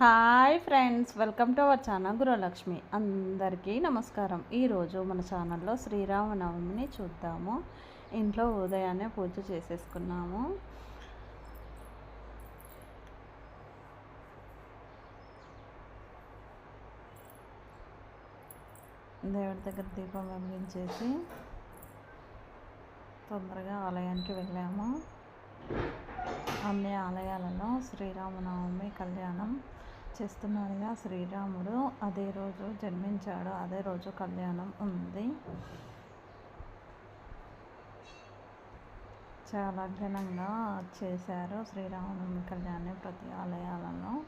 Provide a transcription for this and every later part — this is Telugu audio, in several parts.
Hi friends welcome to our channel Gruhalakshmi అందరికీ నమస్కారం. ఈరోజు మన ఛానల్లో శ్రీరామనవమిని చూద్దాము. ఇంట్లో ఉదయాన్నే పూజ చేసేసుకున్నాము. దేవుడి దగ్గర దీపం వెలిగించేసి తొందరగా ఆలయానికి వెళ్ళాము. అన్ని ఆలయాలలో శ్రీరామనవమి కళ్యాణం చేస్తున్నారుగా శ్రీరాముడు. అదే రోజు జన్మించాడు. అదే రోజు కళ్యాణం ఉంది. చాలా ఘనంగా చేశారు శ్రీరామనవమి కళ్యాణం ప్రతి ఆలయాలలో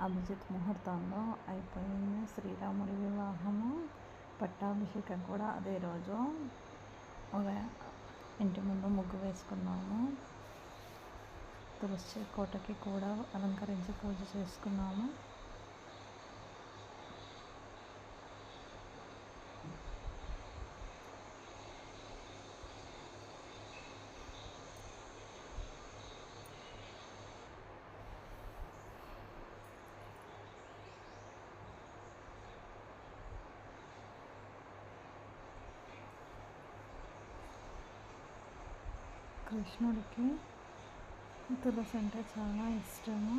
అభిజిత్ ముహూర్తంలో అయిపోయింది శ్రీరాముడి వివాహము. పట్టాభిషేకం కూడా అదే రోజు. ఒక ఇంటి ముందు ముగ్గు వేసుకున్నాము. తులసి కోటకి కూడా అలంకరించి చేసుకున్నాము కృష్ణుడికి తులసి అంటే చాలా ఇష్టము.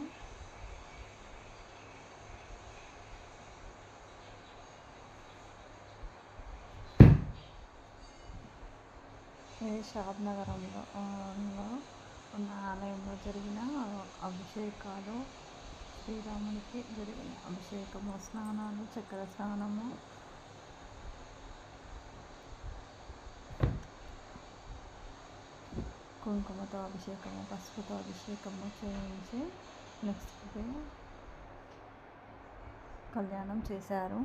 షాద్ నగరంలో ఉన్న ఆలయంలో జరిగిన అభిషేకాలు శ్రీరామునికి జరిగిన అభిషేకము స్నానాలు చక్కెర స్నానము. కుంకుమతో అభిషేకము పసుపుతో అభిషేకము చేయించి నెక్స్ట్ డే కళ్యాణం చేశారు.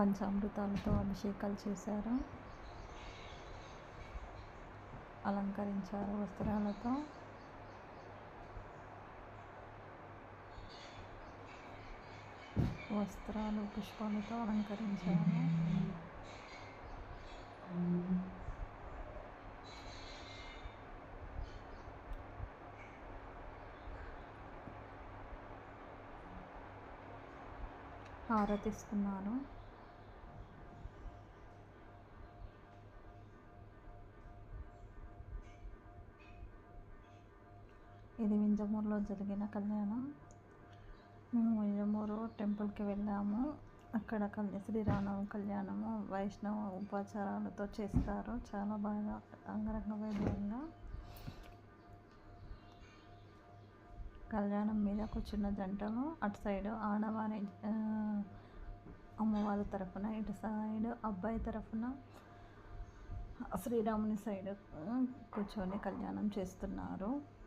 పంచామృతాలతో అభిషేకాలు చేశారు. అలంకరించారు వస్త్రాలతో. వస్త్రాలు పుష్పాలతో అలంకరించారు. హారతిస్తున్నారు. ఇది వింజమూరులో జరిగిన కళ్యాణం. మేము వింజమూరు టెంపుల్కి వెళ్ళాము. అక్కడ కళ్య శ్రీరామనవమి కళ్యాణము వైష్ణవ ఉపాచారాలతో చేస్తారు. చాలా బాగా అంగరంగ వైభవంగా కళ్యాణం మీద కూర్చున్న జంటలు అటు సైడ్ ఆడవారి అమ్మవారి తరఫున ఇటు సైడ్ అబ్బాయి తరఫున శ్రీరాముని సైడ్ కూర్చొని కళ్యాణం చేస్తున్నారు.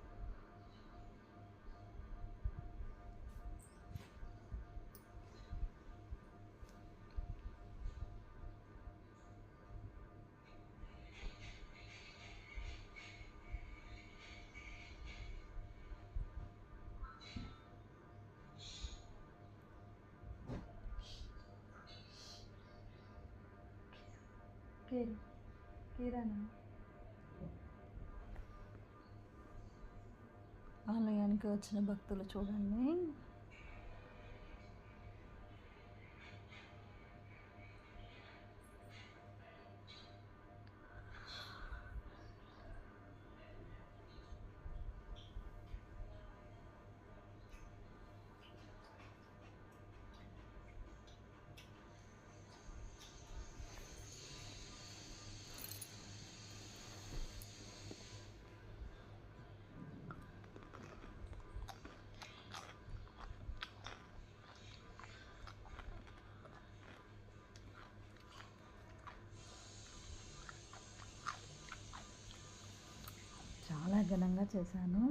కిరణ్ ఆలయానికి వచ్చిన భక్తులు చూడండి. ఘనంగా చేశాను.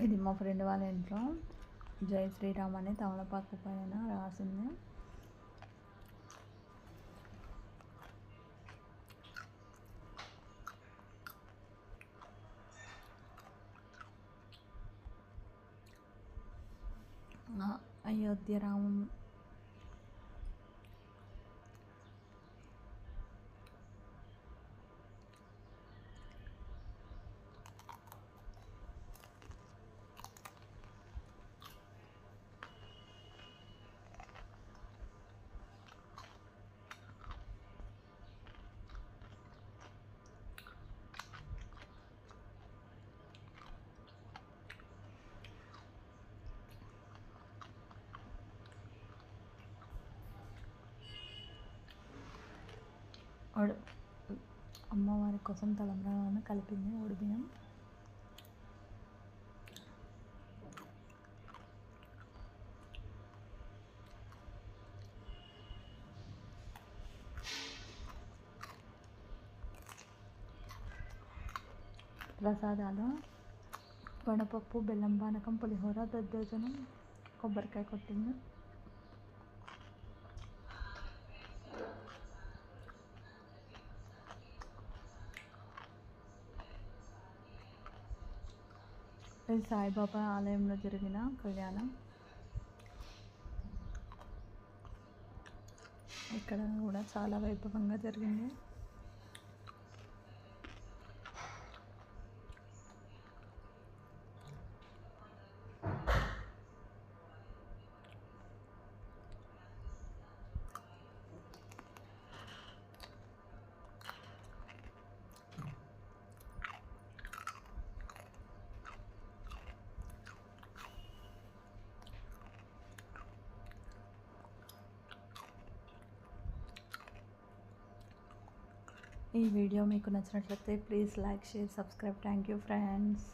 ఇది మా ఫ్రెండ్ వాళ్ళ ఇంట్లో. జై శ్రీరామ్ అని తమలపాకు పైన రాసింది. అయోధ్య రామం ఉడు అమ్మవారి కోసం తలంబ్రాలను కలిపింది బియ్యం ప్రసాదాలు వడపప్పు బెల్లం పానకం పులిహోర దద్దోజనం కొబ్బరికాయ కొట్టింది ఇది సాయిబాబా ఆలయంలో జరిగిన కళ్యాణం. ఇక్కడ కూడా చాలా వైభవంగా జరిగింది. ఈ వీడియో మీకు నచ్చినట్లయితే please like share subscribe thank you friends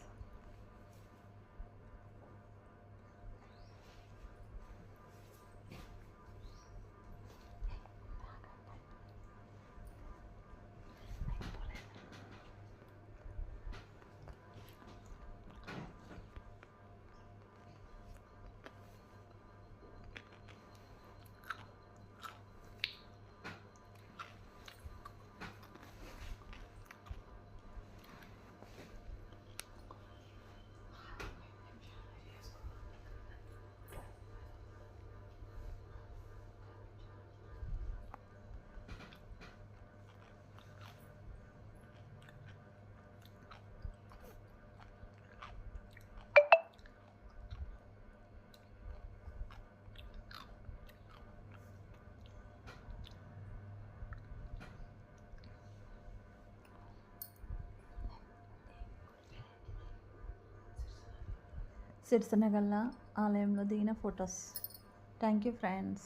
Sirisanagalla ఆలయంలో దిగిన ఫొటోస్. Thank you friends.